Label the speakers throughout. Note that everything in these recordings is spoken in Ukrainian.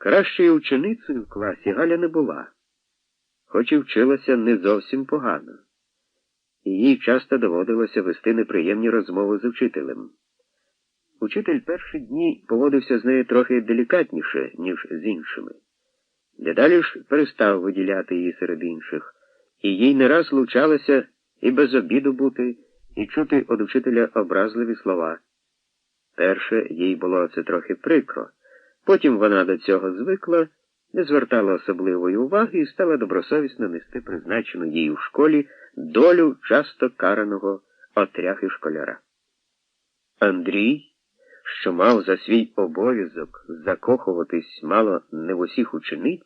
Speaker 1: Кращою ученицею в класі Галя не була, хоч і вчилася не зовсім погано, і їй часто доводилося вести неприємні розмови з учителем. Учитель перші дні поводився з нею трохи делікатніше, ніж з іншими. Дедалі ж перестав виділяти її серед інших, і їй не раз лучалося і без обіду бути, і чути від учителя образливі слова. Перше їй було це трохи прикро. Потім вона до цього звикла, не звертала особливої уваги і стала добросовісно нести призначену їй у школі долю часто караного отряхи школяра. Андрій, що мав за свій обов'язок закохуватись мало не в усіх учениць,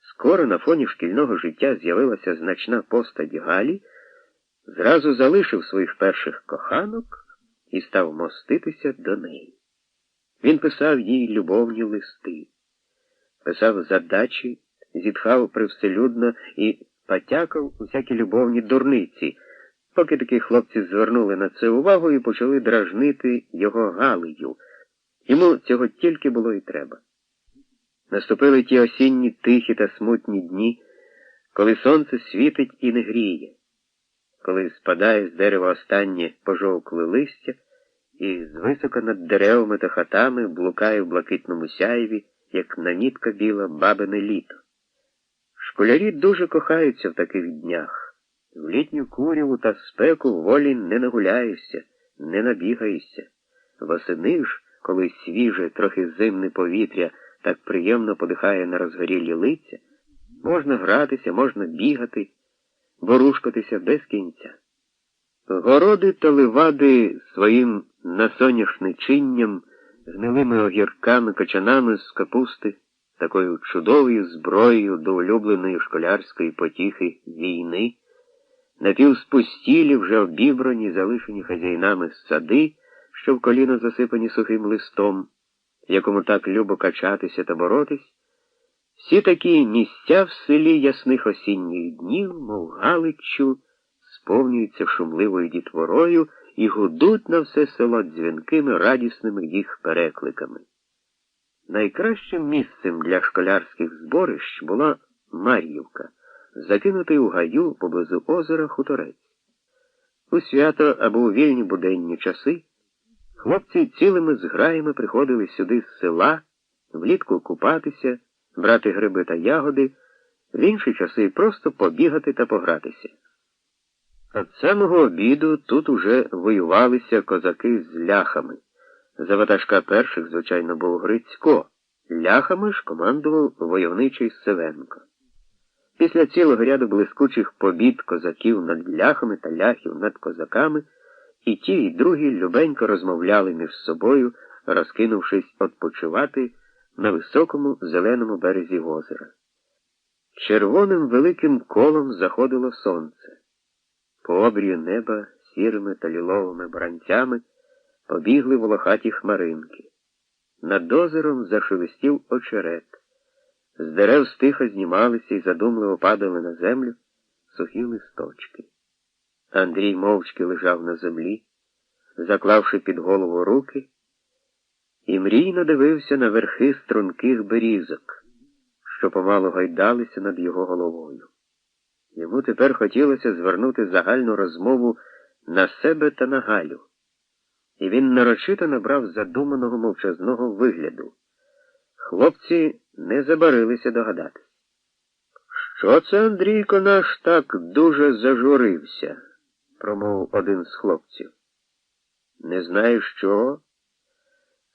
Speaker 1: скоро на фоні шкільного життя з'явилася значна постать Галі, зразу залишив своїх перших коханок і став моститися до неї. Він писав їй любовні листи, писав задачі, зітхав привселюдно і потякав усякі любовні дурниці, поки такі хлопці звернули на це увагу і почали дражнити його Галею. Йому цього тільки було і треба. Наступили ті осінні тихі та смутні дні, коли сонце світить і не гріє, коли спадає з дерева останнє пожовкле листя і звисоко над деревами та хатами блукає в блакитному сяєві, як намітка біла бабине літо. Школярі дуже кохаються в таких днях. В літню куряву та спеку волі не нагуляєшся, не набігаєшся. Восени ж, коли свіже, трохи зимне повітря так приємно подихає на розгорілі лиця, можна гратися, можна бігати, ворушкатися без кінця. Городи та ливади своїм насоняшничинням, гнилими огірками, качанами з капусти, такою чудовою зброєю до улюбленої школярської потіхи війни, напівспустілі вже обібрані, залишені хазяїнами сади, що в коліно засипані сухим листом, якому так любо качатися та боротись, всі такі місця в селі ясних осінніх днів, мов Галичу, сповнюються шумливою дітворою і гудуть на все село дзвінкими радісними їх перекликами. Найкращим місцем для школярських зборищ була Мар'ївка, закинутий у гаю поблизу озера Хуторець. У свято або у вільні буденні часи хлопці цілими зграями приходили сюди з села, влітку купатися, брати гриби та ягоди, в інші часи просто побігати та погратися. От самого обіду тут уже воювалися козаки з ляхами. За ватажка перших, звичайно, був Грицько. Ляхами ж командував войовничий Севенко. Після цілого ряду блискучих побід козаків над ляхами та ляхів над козаками, і ті, і другі любенько розмовляли між собою, розкинувшись відпочивати на високому зеленому березі озера. Червоним великим колом заходило сонце. По обрію неба сірими та ліловими бранцями побігли волохаті хмаринки. Над озером зашелестів очерет. З дерев стиха знімалися і задумливо падали на землю сухі листочки. Андрій мовчки лежав на землі, заклавши під голову руки, і мрійно дивився на верхи струнких берізок, що помало гайдалися над його головою. Йому тепер хотілося звернути загальну розмову на себе та на Галю. І він нарочито набрав задуманого мовчазного вигляду. Хлопці не забарилися догадатись. Що це Андрійко наш так дуже зажурився? промовив один з хлопців. Не знаю що.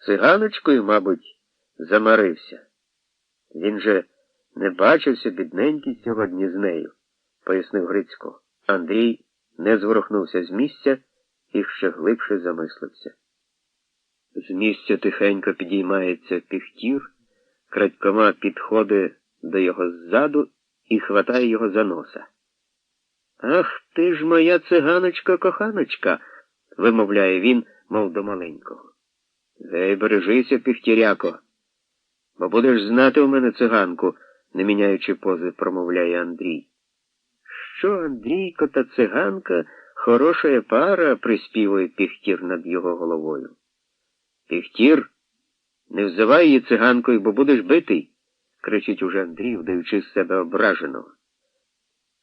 Speaker 1: Циганочкою, мабуть, замарився. Він же не бачився бідненький сьогодні з нею пояснив Грицько. Андрій не зворухнувся з місця і ще глибше замислився. З місця тихенько підіймається піхтір, крадькома підходить до його ззаду і хватає його за носа. Ах ти ж моя циганочка коханочка, вимовляє він, мов до маленького. Гей, бережися, піхтіряко, бо будеш знати у мене циганку, не міняючи пози, промовляє Андрій що Андрійко та циганка хороша пара, приспівує піхтір над його головою. Піхтір Не взивай її циганкою, бо будеш битий, кричить уже Андрій, вдаючи з себе ображеного.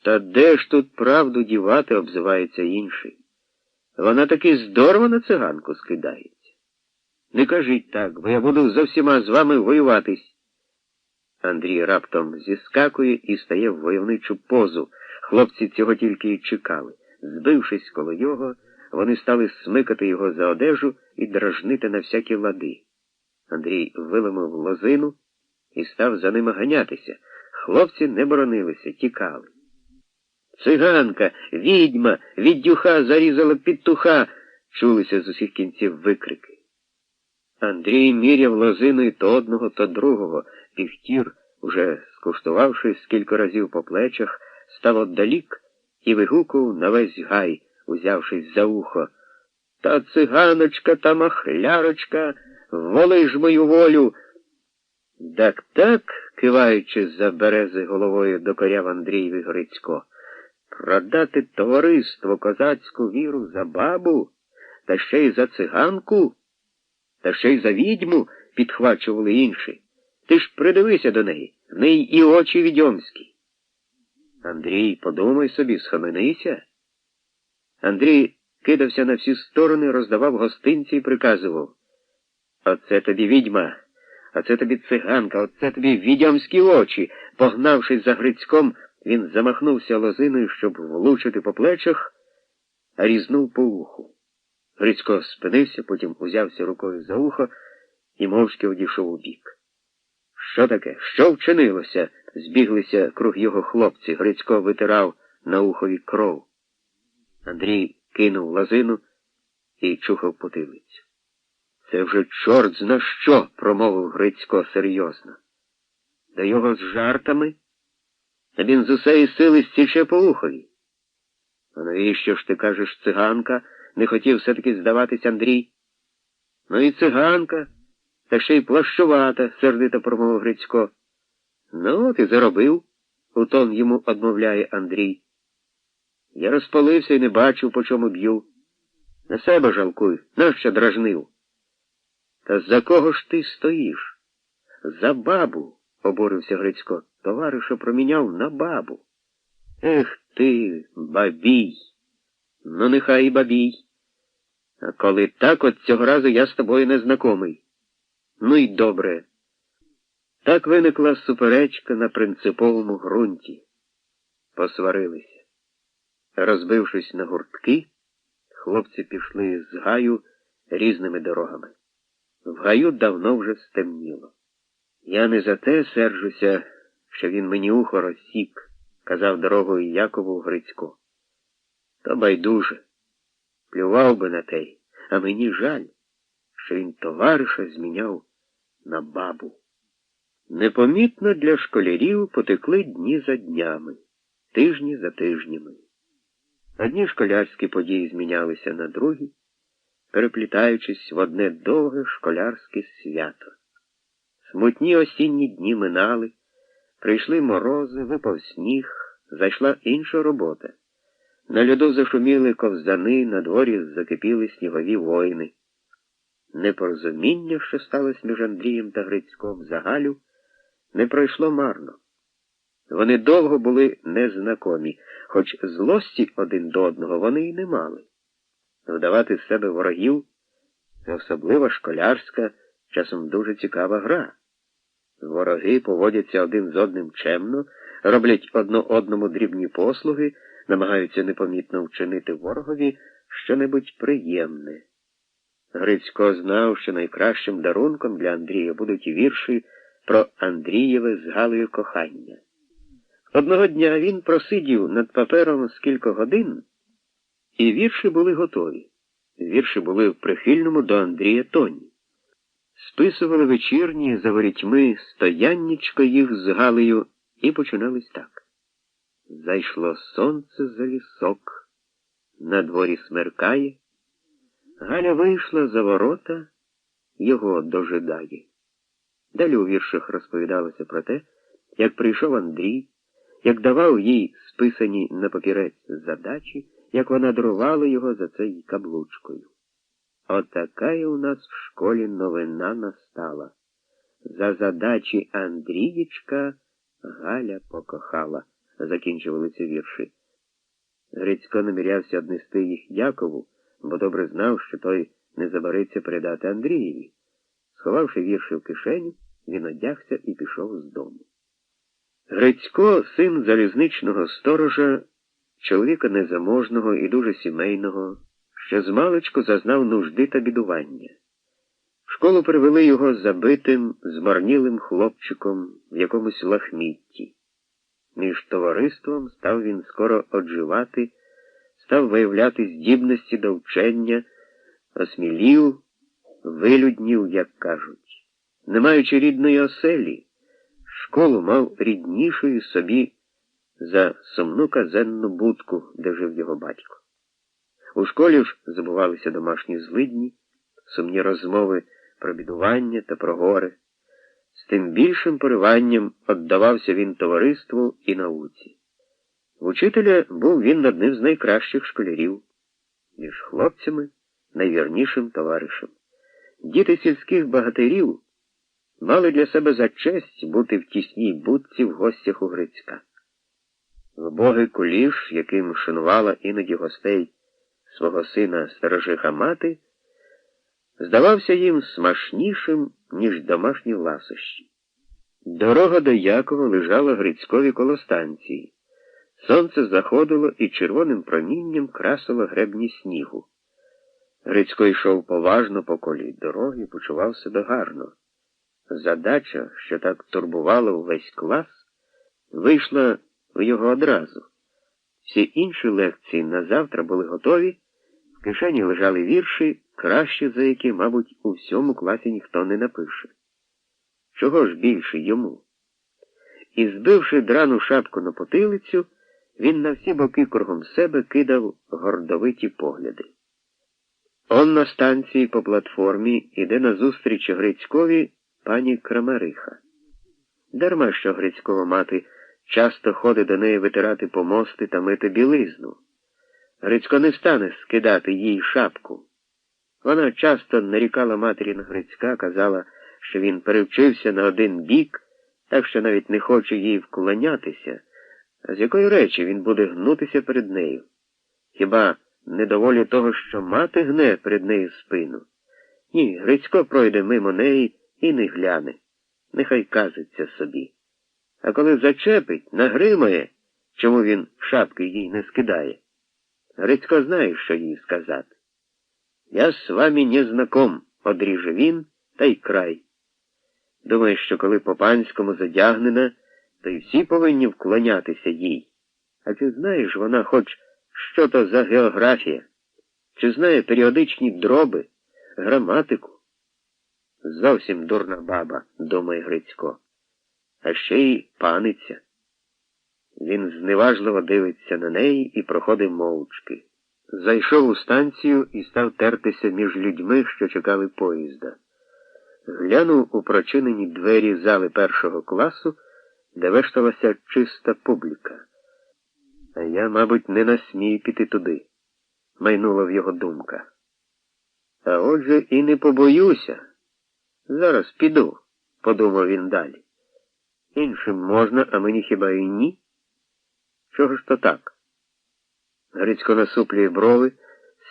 Speaker 1: Та де ж тут правду дівати, обзивається інший. Вона таки здорово на циганку скидається. Не кажіть так, бо я буду з усіма з вами воюватись. Андрій раптом зіскакує і стає в войовничу позу. Хлопці цього тільки й чекали. Збившись коло його, вони стали смикати його за одежу і дражнити на всякі лади. Андрій вилимив лозину і став за ними ганятися. Хлопці не боронилися, тікали. Циганка, відьма, віддюха зарізала підтуха, чулися з усіх кінців викрики. Андрій міряв лозиною то одного, то другого. Піхтір, уже скуштувавши скільки разів по плечах, став отдалік і вигукував на весь гай, узявшись за ухо. Та циганочка та махлярочка, воли ж мою волю. Так так, киваючи за берези головою, докоряв Андрій Грицько. Продати товариство козацьку віру за бабу, та ще й за циганку, та ще й за відьму, підхвачували інші. Ти ж придивися до неї, в неї і очі відьомські. Андрій, подумай собі, схаменися. Андрій кидався на всі сторони, роздавав гостинці і приказував. Оце тобі відьма, оце тобі циганка, оце тобі відьомські очі. Погнавшись за Грицьком, він замахнувся лозиною, щоб влучити по плечах, а різнув по уху. Грицько спинився, потім узявся рукою за ухо і мовчки одійшов у бік. Що таке? Що вчинилося? Збіглися круг його хлопці. Грицько витирав на ухові кров. Андрій кинув лозину і чухав потилицю. Це вже чорт зна що, промовив Грицько серйозно. До його з жартами, а він з усеї сили стіче по ухові. А навіщо ж ти кажеш циганка? Не хотів все-таки здаватись Андрій. Ну і циганка, та ще й плащувата, сердито промовив Грицько. Ну, от і заробив, у тон йому одмовляє Андрій. Я розпалився і не бачив, по чому б'ю. На себе жалкуй, нащо дражнив. Та за кого ж ти стоїш? За бабу, обурився Грицько. Товариша проміняв на бабу. Ех ти, бабій. Ну, нехай і бабій. А коли так, от цього разу я з тобою не знакомий. Ну й добре. Так виникла суперечка на принциповому ґрунті. Посварилися. Розбившись на гуртки, хлопці пішли з гаю різними дорогами. В гаю давно вже стемніло. Я не за те сержуся, що він мені ухо розсік, казав дорогою Якову Грицько. То байдуже. Плював би на те, а мені жаль, що він товариша зміняв на бабу. Непомітно для школярів потекли дні за днями, тижні за тижнями. Одні школярські події змінялися на другі, переплітаючись в одне довге школярське свято. Смутні осінні дні минали, прийшли морози, випав сніг, зайшла інша робота. На льоду зашуміли ковзани, на дворі закипіли снігові воїни. Непорозуміння, що сталося між Андрієм та Грицьком за Галю, не пройшло марно. Вони довго були незнакомі, хоч злості один до одного вони й не мали. Вдавати з себе ворогів це особлива школярська, часом дуже цікава гра. Вороги поводяться один з одним чемно, роблять одно одному дрібні послуги, намагаються непомітно вчинити ворогові щонебудь приємне. Грицько знав, що найкращим дарунком для Андрія будуть вірші про Андрієве з Галею кохання. Одного дня він просидів над папером з кілька годин, і вірші були готові. Вірші були в прихильному до Андрія тоні. Списували вечірні за ворітьми стояннічко їх з Галею і починались так. Зайшло сонце за лісок, на дворі смеркає. Галя вийшла за ворота, його дожидає. Далі у віршах розповідалося про те, як прийшов Андрій, як давав їй списані на папірець задачі, як вона дарувала його за це й каблучкою. Отакая у нас в школі новина настала. За задачі Андрієчка Галя покохала, закінчували ці вірші. Грицько намірявся однести їх Якову, бо добре знав, що той не забариться передати Андрієві. Сховавши вірші в кишеню, він одягся і пішов з дому. Грицько, син залізничного сторожа, чоловіка незаможного і дуже сімейного, ще змалечку зазнав нужди та бідування. В школу привели його забитим, змарнілим хлопчиком в якомусь лахмітті. Між товариством став він скоро одживати, став виявляти здібності до вчення, осмілів, вилюднів, як кажуть. Не маючи рідної оселі, школу мав ріднішою собі за сумну казенну будку, де жив його батько. У школі ж забувалися домашні злидні, сумні розмови про бідування та про горе. З тим більшим пориванням віддавався він товариству і науці. Учителя був він одним з найкращих школярів, між хлопцями найвірнішим товаришем. Діти сільських багатирів мали для себе за честь бути в тісній будці в гостях у Грицька. Вбогий куліш, яким шанувала іноді гостей свого сина сторожиха мати, здавався їм смачнішим, ніж домашні ласощі. Дорога до Якова лежала Грицькові коло станції. Сонце заходило і червоним промінням красило гребні снігу. Грицько йшов поважно по колі дороги, почував себе гарно. Задача, що так турбувала увесь клас, вийшла в його одразу. Всі інші лекції на завтра були готові, в кишені лежали вірші, краще за які, мабуть, у всьому класі ніхто не напише. Чого ж більше йому? І, збивши драну шапку на потилицю, він на всі боки кругом себе кидав гордовиті погляди. Он на станції по платформі іде назустріч Грицькові пані Крамариха. Дарма що Грицькова мати часто ходить до неї витирати помости та мити білизну. Грицько не стане скидати їй шапку. Вона часто нарікала матері на Грицька, казала, що він перевчився на один бік, так що навіть не хоче їй вклонятися, а з якої речі він буде гнутися перед нею. Хіба недоволі того, що мати гне перед нею спину? Ні, Грицько пройде мимо неї і не гляне. Нехай казиться собі. А коли зачепить, нагримає, чому він шапки їй не скидає. Грицько знає, що їй сказати. Я з вами не знаком, одріже він, та й край. Думає, що коли по панському задягнена, то й всі повинні вклонятися їй. А чи знаєш вона хоч що то за географія? Чи знає періодичні дроби, граматику? Зовсім дурна баба, думає Грицько, а ще й паниця. Він зневажливо дивиться на неї і проходить мовчки. Зайшов у станцію і став тертися між людьми, що чекали поїзда. Глянув у прочинені двері зали першого класу, де вешталася чиста публіка. А я, мабуть, не насмію піти туди, майнула в його думка. А отже і не побоюся. Зараз піду, подумав він далі. Іншим можна, а мені хіба і ні? Чого ж то так? Грицько насуплює брови,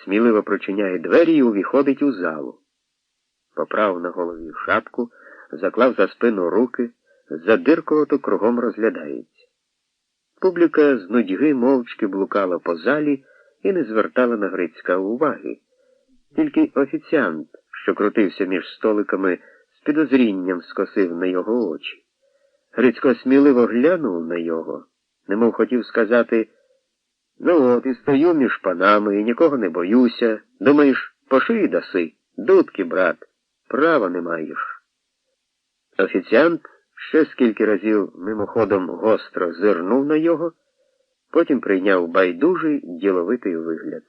Speaker 1: сміливо прочиняє двері і увіходить у залу. Поправив на голові шапку, заклав за спину руки, задиркувато кругом розглядається. Публіка з нудьги мовчки блукала по залі і не звертала на Грицька уваги. Тільки офіціант, що крутився між столиками, з підозрінням скосив на його очі. Грицько сміливо глянув на його, немов хотів сказати, ну от і стою між панами і нікого не боюся. Думаєш, по даси, дудки, брат, права не маєш. Офіціант ще скільки разів мимоходом гостро зирнув на його, потім прийняв байдужий діловитий вигляд.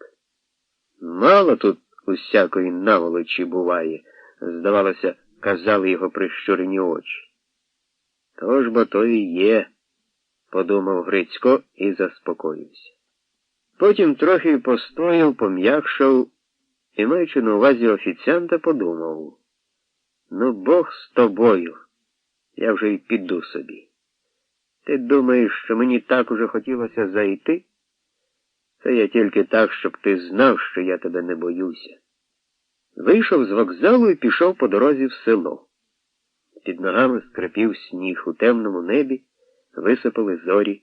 Speaker 1: Мало тут усякої наволочі буває, здавалося, казали його прищурені очі. Тож бо то і є, подумав Грицько і заспокоївся. Потім трохи постояв, пом'якшав і, маючи на увазі офіціанта, подумав, ну, Бог з тобою, я вже й піду собі. Ти думаєш, що мені так уже хотілося зайти? Це я тільки так, щоб ти знав, що я тебе не боюся. Вийшов з вокзалу і пішов по дорозі в село. Під ногами скрипів сніг у темному небі, висипали зорі.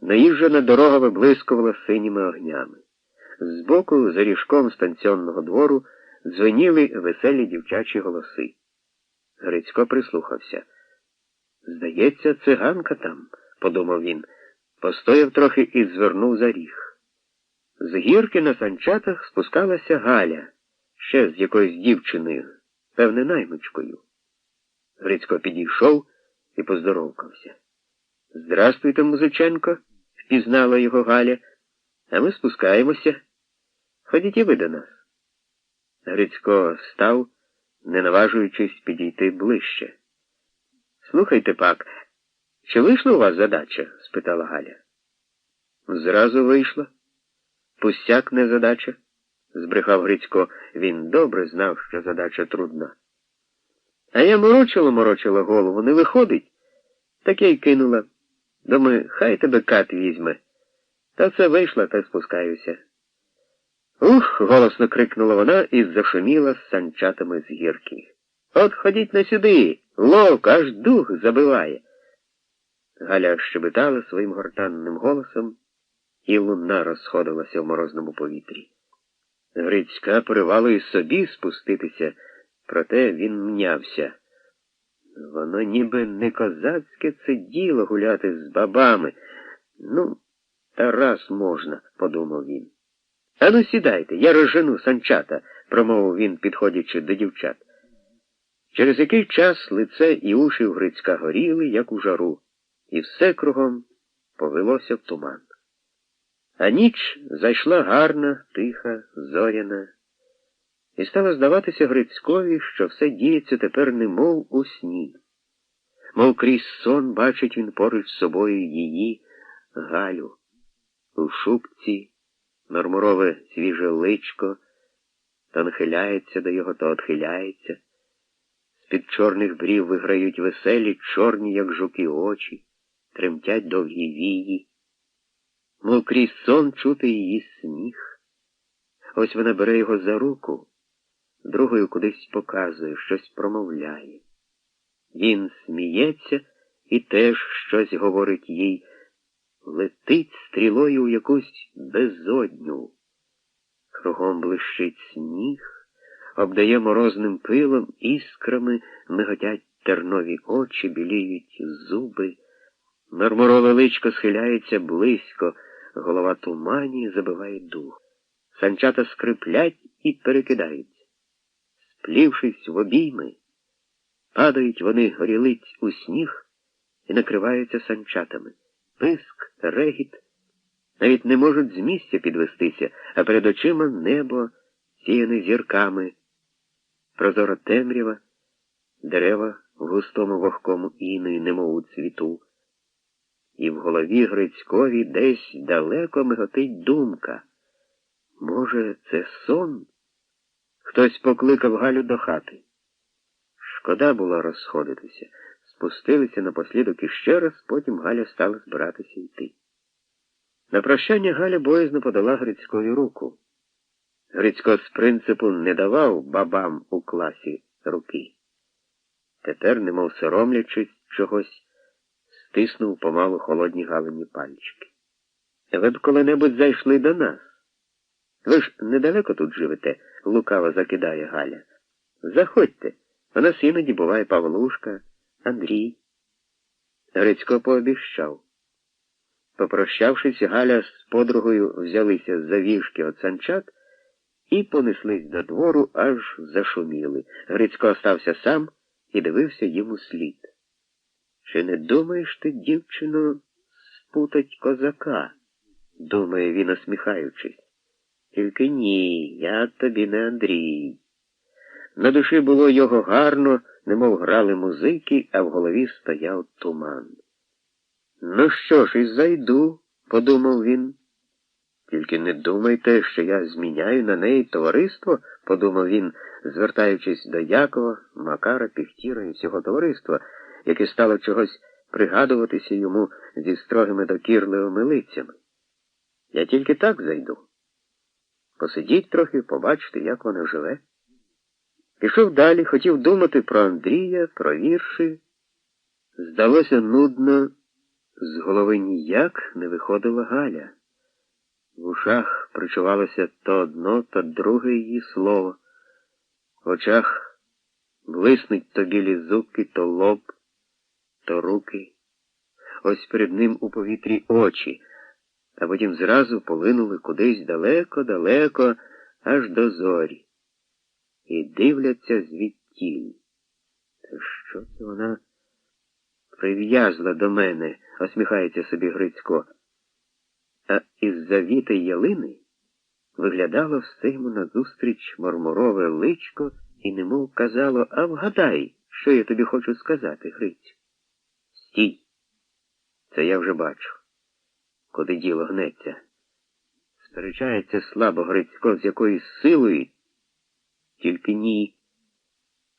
Speaker 1: Наїжджена дорога виблискувала синіми огнями. Збоку, за ріжком станціонного двору, дзвеніли веселі дівчачі голоси. Грицько прислухався. Здається, циганка там, подумав він, постояв трохи і звернув за ріг. З гірки на санчатах спускалася Галя, ще з якоюсь дівчиною, певне, наймичкою. Грицько підійшов і поздоровкався. Здрастуйте, Музиченко, впізнала його Галя, а ми спускаємося. Ходіть і ви до нас. Грицько встав, не наважуючись підійти ближче. Слухайте пак, чи вийшла у вас задача? спитала Галя. Зразу вийшла. Пустяк не задача, збрехав Грицько. Він добре знав, що задача трудна. А я морочила, морочила голову, не виходить. Так я й кинула. Думаю, хай тебе кат візьме. Та це вийшла, та спускаюся. Ух, голосно крикнула вона і зашуміла з санчатами з гірки. От ходіть на сюди, ловк, аж дух забиває. Галя щебетала своїм гортанним голосом, і луна розходилася в морозному повітрі. Грицька поривало і собі спуститися, проте він мнявся. Воно ніби не козацьке це діло гуляти з бабами. Ну, та раз можна, подумав він. Ану, сідайте, я розжену санчата, промовив він, підходячи до дівчат. Через який час лице і уші в Грицька горіли, як у жару, і все кругом повелося в туман. А ніч зайшла гарна, тиха, зоряна, і стало здаватися Грицькові, що все діється тепер немов у сні. Мов крізь сон бачить він поруч з собою її Галю. У шубці мармурове свіже личко, то нахиляється до його, то отхиляється. З-під чорних брів виграють веселі, чорні, як жуки, очі, тремтять довгі вії. Мов крізь сон чути її сміх. Ось вона бере його за руку, другою кудись показує, щось промовляє. Він сміється і теж щось говорить їй, летить стрілою у якусь безодню. Кругом блищить сніг, обдає морозним пилом, іскрами, миготять тернові очі, біліють зуби. Мармурове личко схиляється близько, голова тумані забиває дух. Санчата скриплять і перекидаються. Сплівшись в обійми, падають вони горілиць у сніг і накриваються санчатами. Писк, регіт, навіть не можуть з місця підвестися, а перед очима небо, сіяне зірками, прозора темрява, дерева в густому вогкому іною, немов у цвіту. І в голові Грицькові десь далеко миготить думка. Може, це сон? Хтось покликав Галю до хати. Шкода було розходитися. Спустилися напослідок іще раз, потім Галя стала збиратися йти. На прощання Галя боязно подала Грицькові руку. Грицько з принципу не давав бабам у класі руки. Тепер, немов соромлячись чогось, стиснув помалу холодні галині пальчики. Ви б коли-небудь зайшли до нас. Ви ж недалеко тут живете, лукаво закидає Галя. Заходьте, у нас іноді буває Павлушка, Андрій. Грицько пообіщав. Попрощавшись, Галя з подругою взялися за віжки от санчат і понеслись до двору, аж зашуміли. Грицько остався сам і дивився йому слід. Чи не думаєш ти, дівчино, спутать козака? думає він, осміхаючись. Тільки ні, я тобі не Андрій. На душі було його гарно, немов грали музики, а в голові стояв туман. Ну що ж, і зайду, подумав він. Тільки не думайте, що я зміняю на неї товариство, подумав він, звертаючись до Якова, Макара, Піхтіра і всього товариства, яке стало чогось пригадуватися йому зі строгими докірливими лицями. Я тільки так зайду. Посидіть трохи, побачите, як вона живе. Пішов далі, хотів думати про Андрія, про вірші. Здалося нудно, з голови ніяк не виходила Галя. В ушах причувалося то одно, то друге її слово. В очах блиснуть то білі зубки, то лоб, то руки. Ось перед ним у повітрі очі, а потім зразу полинули кудись далеко-далеко, аж до зорі. І дивляться звідтіль. Та що це вона прив'язла до мене, осміхається собі Грицько а із-за віти ялини виглядало все йому назустріч мармурове личко і немов казало, а вгадай, що я тобі хочу сказати, Грицю. Стій. Це я вже бачу. Куди діло гнеться. Сперечається слабо Грицько з якоюсь силою, тільки ні.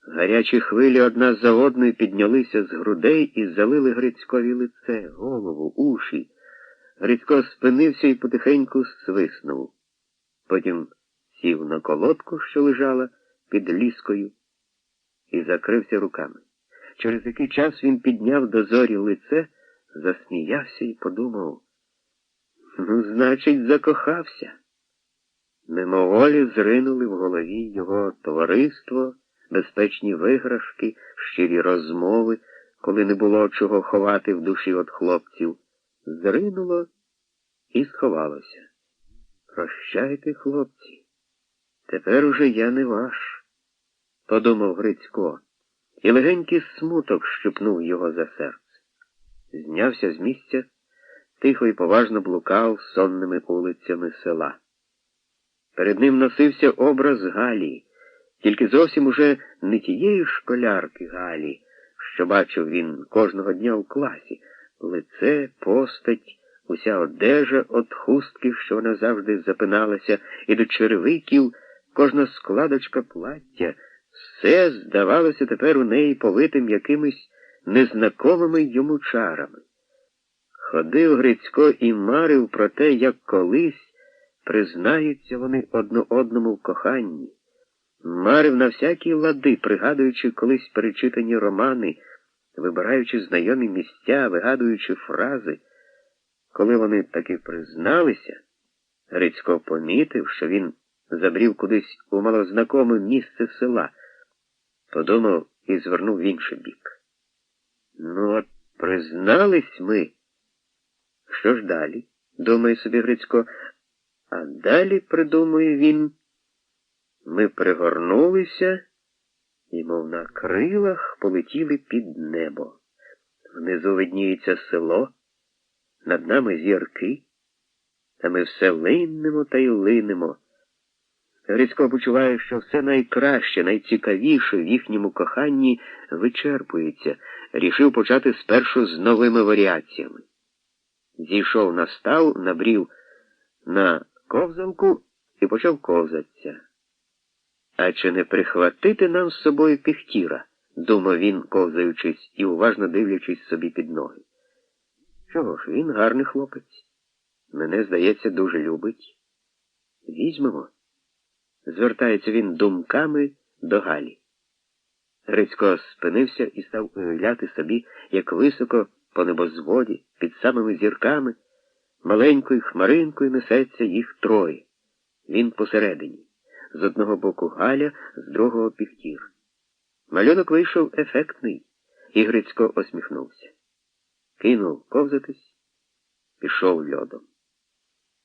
Speaker 1: Гарячі хвилі одна за одною піднялися з грудей і залили Грицькові лице, голову, уші. Грицько спинився і потихеньку свиснув. Потім сів на колодку, що лежала під ліскою, і закрився руками. Через який час він підняв до зорі лице, засміявся і подумав, ну, значить, закохався. Мимоволі зринули в голові його товариство, безпечні виграшки, щирі розмови, коли не було чого ховати в душі від хлопців зринуло і сховалося. Прощайте, хлопці, тепер уже я не ваш, подумав Грицько, і легенький смуток щупнув його за серце. Знявся з місця, тихо і поважно блукав сонними улицями села. Перед ним носився образ Галі, тільки зовсім уже не тієї школярки Галі, що бачив він кожного дня у класі лице, постать, уся одежа от хустки, що вона завжди запиналася, і до черевиків, кожна складочка плаття, все здавалося тепер у неї повитим якимись незнакомими йому чарами. Ходив Грицько і марив про те, як колись признаються вони одно одному в коханні, марив на всякі лади, пригадуючи колись перечитані романи вибираючи знайомі місця, вигадуючи фрази. Коли вони таки призналися, Грицько помітив, що він забрів кудись у малознакоме місце села, подумав і звернув в інший бік. Ну, от признались ми. Що ж далі? думає собі Грицько, а далі, придумує він, ми пригорнулися і, мов на крилах, полетіли під небо. Внизу видніється село, над нами зірки, та ми все линемо та й линемо. Грицько почуває, що все найкраще, найцікавіше в їхньому коханні вичерпується, рішив почати спершу з новими варіаціями. Зійшов на став, набрів на ковзанку і почав ковзатися. А чи не прихватити нам з собою піхтіра? думав він, ковзаючись і уважно дивлячись собі під ноги. Чого ж, він гарний хлопець. Мене, здається, дуже любить. Візьмемо. Звертається він думками до Галі. Грицько спинився і став уявляти собі, як високо по небозводі, під самими зірками, маленькою хмаринкою несеться їх троє. Він посередині з одного боку Галя, з другого піхтір. Малюнок вийшов ефектний, і Грицько осміхнувся. Кинув ковзатись, пішов льодом.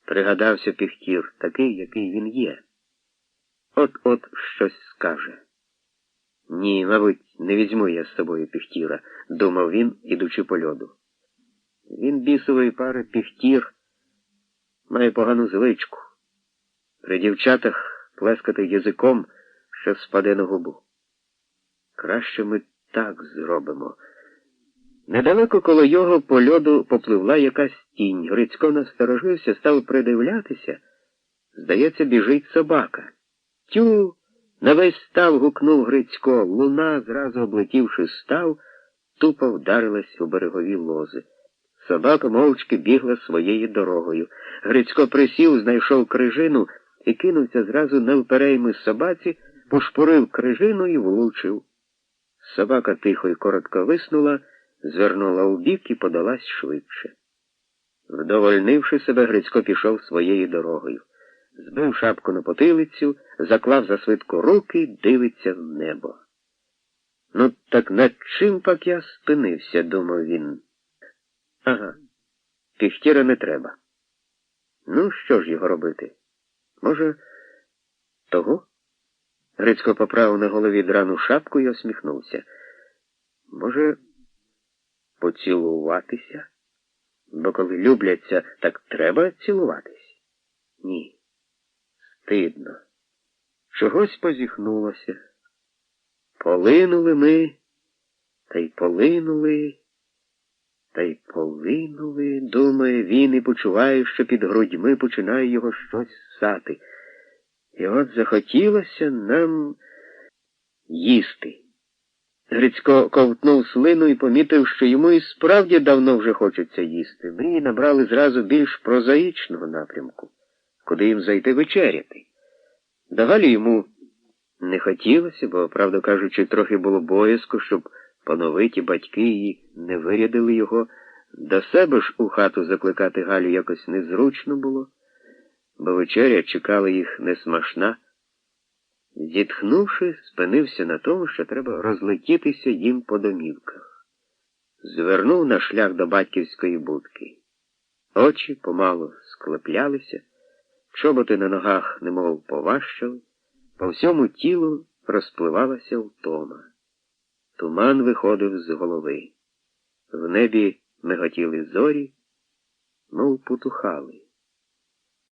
Speaker 1: Пригадався піхтір, такий, який він є. От-от щось скаже. Ні, мабуть, не візьму я з собою піхтіра, думав він, ідучи по льоду. Він бісової пари піхтір має погану звичку. При дівчатах плескати язиком, що спаде на губу. Краще ми так зробимо. Недалеко коло його по льоду попливла якась тінь. Грицько насторожився, став придивлятися. Здається, біжить собака. Тю. На весь став гукнув Грицько. Луна, зразу облетівши став, тупо вдарилась у берегові лози. Собака мовчки бігла своєю дорогою. Грицько присів, знайшов крижину і кинувся зразу навперейми собаці, пошпорив крижину і влучив. Собака тихо й коротко виснула, звернула у бік і подалась швидше. Вдовольнивши себе, Грицько пішов своєю дорогою. Збив шапку на потилицю, заклав за свитку руки, дивиться в небо. Ну, так над чим пак я спинився, думав він. Ага, піхтіра не треба. Ну, що ж його робити? Може, того? Грицько поправив на голові драну шапку і осміхнувся. Може, поцілуватися? Бо коли любляться, так треба цілуватись? Ні. Стидно. Чогось позіхнулося. Полинули ми, та й полинули, та й полинули, думає він і почуває, що під грудьми починає його щось ссати. І от захотілося нам їсти. Грицько ковтнув слину і помітив, що йому і справді давно вже хочеться їсти. Мрії набрали зразу більш прозаїчного напрямку, куди їм зайти вечеряти. Дагалі йому не хотілося, бо, правду кажучи, трохи було боязко, щоб пановиті батьки її не вирядили його. До себе ж у хату закликати Галю якось незручно було, бо вечеря чекала їх несмашна. Зітхнувши, спинився на тому, що треба розлетітися їм по домівках. Звернув на шлях до батьківської будки. Очі помалу склеплялися, чоботи на ногах немов поважчали, по всьому тілу розпливалася втома. Туман виходив з голови. В небі миготіли зорі, мов потухали.